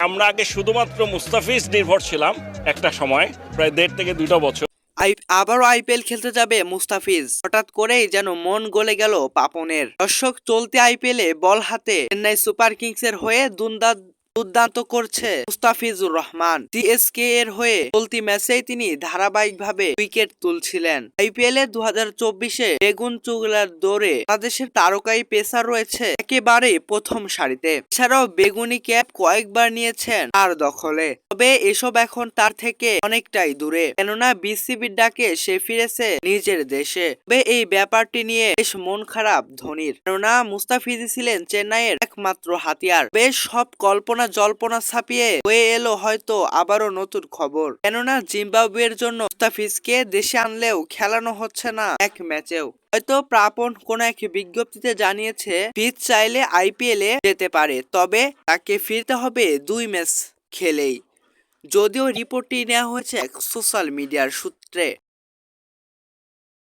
আমরা আগে শুধুমাত্র মুস্তাফিজ নির্ভর ছিলাম একটা সময়, প্রায় দেড় থেকে দুটো বছর। আবারও আইপিএল খেলতে যাবে মুস্তাফিজ। হঠাৎ করেই যেন মন গলে গেল পাপনের। দর্শক আইপিএল এ বল হাতে চেন্নাই সুপার কিংসের হয়ে দুন্দা দুর্দান্ত করছে মুস্তাফিজুর রহমান। সিএসকে এর হয়ে চলতি ম্যাচেই তিনি ধারাবাহিকভাবে উইকেট তুলছিলেন। আইপিএল এ দু হাজার চব্বিশে বেগুন চুগলার দৌড়ে বাংলাদেশের তারকাই পেসার রয়েছে একেবারে প্রথম সারিতে। এছাড়াও বেগুনি ক্যাপ কয়েকবার নিয়েছেন আর দখলে। তবে এসব এখন তার থেকে অনেকটাই দূরে। কেননা বিসিবির ডাকে সে ফিরেছে নিজের দেশে। তবে এই ব্যাপারটি নিয়ে বেশ মন খারাপ ধোনির। কেননা মুস্তাফিজি ছিলেন চেন্নাইয়ের একমাত্র হাতিয়ার। বেশ সব কল্পনা জল্পনা ছাপিয়ে হয়ে এলো হয়তো আবারও নতুন খবর। কেননা জিম্বাবুয়ের জন্য মুস্তাফিজকে দেশে আনলেও খেলানো হচ্ছে না এক ম্যাচেও। হয়তো প্রাপন কোন এক বিজ্ঞপ্তিতে জানিয়েছে, ফিজ চাইলে আইপিএল এ যেতে পারে, তবে তাকে ফিরতে হবে দুই ম্যাচ খেলেই। যদিও রিপোর্টটি নেওয়া হয়েছে সোশ্যাল মিডিয়ার সূত্রে।